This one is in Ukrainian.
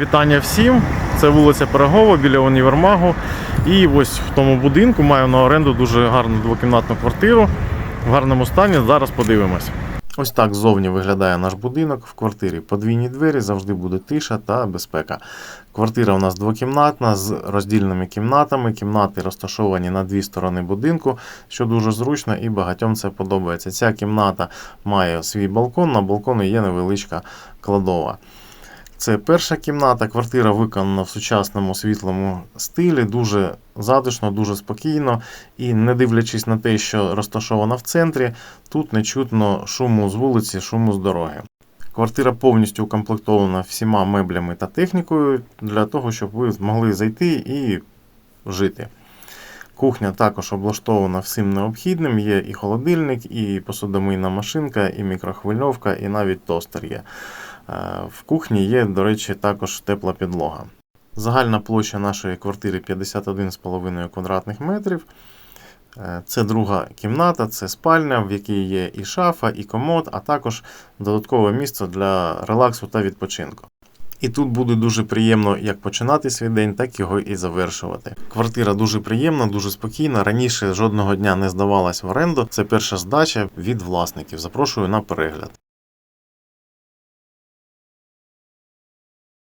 Вітання всім! Це вулиця Пирогова біля універмагу. І ось в тому будинку маю на оренду дуже гарну двокімнатну квартиру в гарному стані. Зараз подивимось. Ось так ззовні виглядає наш будинок. В квартирі подвійні двері, завжди буде тиша та безпека. Квартира у нас двокімнатна з роздільними кімнатами. Кімнати розташовані на дві сторони будинку, що дуже зручно і багатьом це подобається. Ця кімната має свій балкон, на балконі є невеличка кладова. Це перша кімната. Квартира виконана в сучасному світлому стилі, дуже затишно, дуже спокійно. І не дивлячись на те, що розташована в центрі, тут не чутно шуму з вулиці, шуму з дороги. Квартира повністю укомплектована всіма меблями та технікою для того, щоб ви змогли зайти і жити. Кухня також облаштована всім необхідним. Є і холодильник, і посудомийна машинка, і мікрохвильовка, і навіть тостер є. Е, В кухні є, до речі, також тепла підлога. Загальна площа нашої квартири 51,5 квадратних метрів. Е, Це друга кімната, це спальня, в якій є і шафа, і комод, а також додаткове місце для релаксу та відпочинку. І тут буде дуже приємно як починати свій день, так його і завершувати. Квартира дуже приємна, дуже спокійна. Раніше жодного дня не здавалась в оренду. Це перша здача від власників. Запрошую на перегляд.